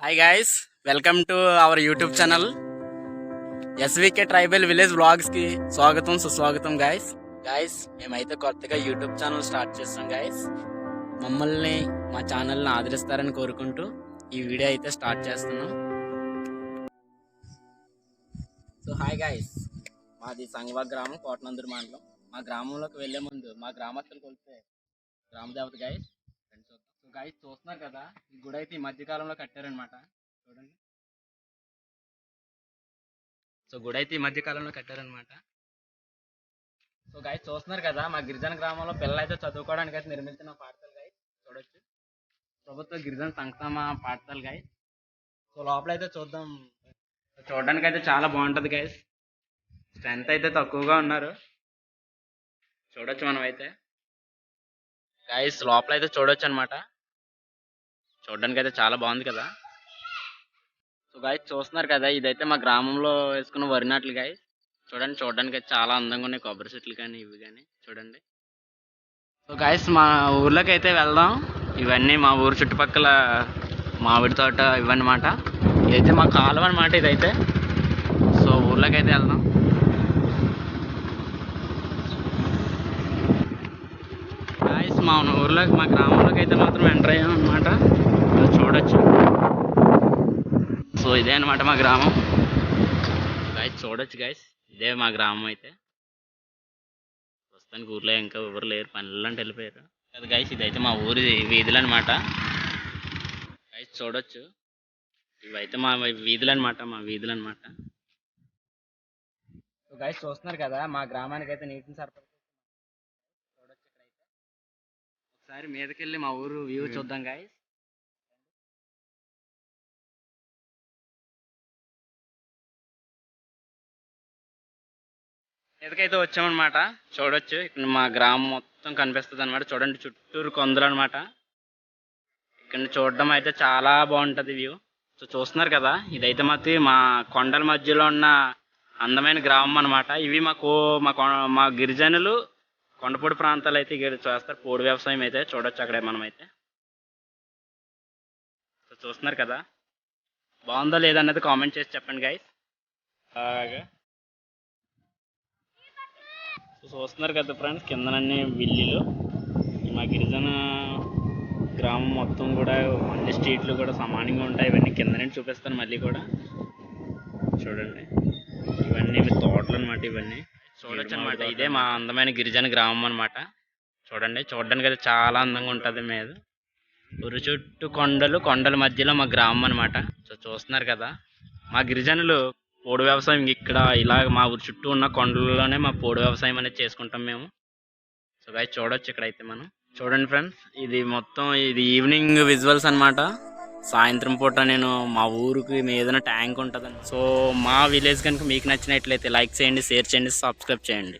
Hi guys welcome to our YouTube channel SVK tribal village బ్లాగ్స్కి స్వాగతం సుస్వాగతం guys guys మేమైతే కొత్తగా యూట్యూబ్ ఛానల్ స్టార్ట్ చేస్తాం గాయస్ మమ్మల్ని మా ఛానల్ని ఆదరిస్తారని కోరుకుంటూ ఈ వీడియో అయితే స్టార్ట్ చేస్తున్నాం. సో హాయ్ గాయస్ మాది సంగవా గ్రామం కోటనందూరు మండలం. మా గ్రామంలోకి వెళ్ళే ముందు మా గ్రామస్తులు కొలితే గ్రామదేవత గాయస్ సో గాయ చూస్తున్నారు కదా ఈ గుడి అయితే ఈ మధ్య కాలంలో కట్టారనమాట చూడండి. సో గుడి అయితే ఈ మధ్య కాలంలో కట్టారనమాట సో గాయ చూస్తున్నారు కదా మా గిరిజన గ్రామంలో పిల్లలు అయితే చదువుకోవడానికి అయితే నిర్మించిన పాఠశాల గాయ చూడొచ్చు. ప్రభుత్వ గిరిజన సంక్షేమ పాఠశాల గాయ సో లోపల అయితే చూద్దాం. చూడడానికి అయితే చాలా బాగుంటుంది గాయస్ స్ట్రెంత్ అయితే తక్కువగా ఉన్నారు. చూడొచ్చు మనం అయితే గాయస్ లోపల అయితే చూడొచ్చు అనమాట చూడడానికి అయితే చాలా బాగుంది కదా. సో గాయస్ చూస్తున్నారు కదా ఇదైతే మా గ్రామంలో వేసుకున్న వరి నాట్లు గాయస్ చూడండి చూడడానికి అయితే చాలా అందంగా ఉన్నాయి. కొబ్బరి చెట్లు కానీ ఇవి కానీ చూడండి. సో గాయస్ మా ఊర్లోకి అయితే వెళ్దాం. ఇవన్నీ మా ఊరు చుట్టుపక్కల మామిడి తోట ఇవన్నమాట. ఇదైతే మా కాలువ అనమాట ఇదైతే. సో ఊర్లోకి అయితే వెళ్దాం గాయస్ మా ఊర్లోకి మా గ్రామంలోకి అయితే మాత్రం ఎంటర్ అయ్యాం అనమాట చూడొచ్చు. సో ఇదే అనమాట మా గ్రామం. గాయస్ చూడొచ్చు గాయస్ ఇదే మా గ్రామం అయితే. ప్రస్తుతానికి ఊర్లో ఇంకా ఎవరు లేరు పనులు అంటే వెళ్ళిపోయారు. అది గాయస్ ఇదైతే మా ఊరి వీధులు అనమాట గాయస్ చూడొచ్చు. ఇవైతే మా వీధులు అనమాట మా వీధులు అనమాట గాయస్ చూస్తున్నారు కదా మా గ్రామానికి అయితే నీటిని సరఫరా ఒకసారి మీదకెళ్ళి మా ఊరు వ్యూ చూద్దాం గాయస్ మీదకైతే వచ్చామన్నమాట. చూడొచ్చు. ఇక్కడ మా గ్రామం మొత్తం కనిపిస్తుంది అనమాట చూడండి చుట్టూరు కొందరు అనమాట ఇక్కడ చూడడం అయితే చాలా బాగుంటది వ్యూ. సో చూస్తున్నారు కదా ఇదైతే మాత్రం మా కొండల మధ్యలో ఉన్న అందమైన గ్రామం అన్నమాట. ఇవి మాకు మా మా గిరిజనులు కొండపూడి ప్రాంతాలు అయితే ఇక్కడ చేస్తారు. పోడు వ్యవసాయం అయితే చూడొచ్చు అక్కడే మనం అయితే సో చూస్తున్నారు కదా? బాగుందో లేదా అన్నది కామెంట్ చేసి చెప్పండి గైస్ సో చూస్తున్నారు కదా ఫ్రెండ్స్ కిందనన్నీ విల్లీలు. మా గిరిజన గ్రామం మొత్తం కూడా అన్ని స్ట్రీట్లు కూడా సమానంగా ఉంటాయి. ఇవన్నీ కింద నుంచి చూపిస్తాను మళ్ళీ కూడా. చూడండి. ఇవన్నీ తోటలు అనమాట ఇవన్నీ. చూడొచ్చు అనమాట ఇదే మా అందమైన గిరిజన గ్రామం అన్నమాట. చూడండి చూడడానికి అయితే చాలా అందంగా ఉంటుంది మీద ఊరు చుట్టూ కొండలు కొండల మధ్యలో మా గ్రామం అన్నమాట. సో చూస్తున్నారు కదా మా గిరిజనులు పోడు వ్యవసాయం ఇక్కడ ఇలా మా ఊరు చుట్టూ ఉన్న కొండలలోనే మా పోడు వ్యవసాయం అనేది చేసుకుంటాం మేము. సో గాయ చూడొచ్చు ఇక్కడైతే మనం. చూడండి ఫ్రెండ్స్ ఇది మొత్తం ఇది ఈవినింగ్ విజువల్స్ అన్నమాట. సాయంత్రం పూట నేను మా ఊరికి మీ ఏదైనా ట్యాంక్ ఉంటుందని. సో మా విలేజ్ కనుక మీకు నచ్చినట్లయితే లైక్ చేయండి షేర్ చేయండి సబ్స్క్రైబ్ చేయండి.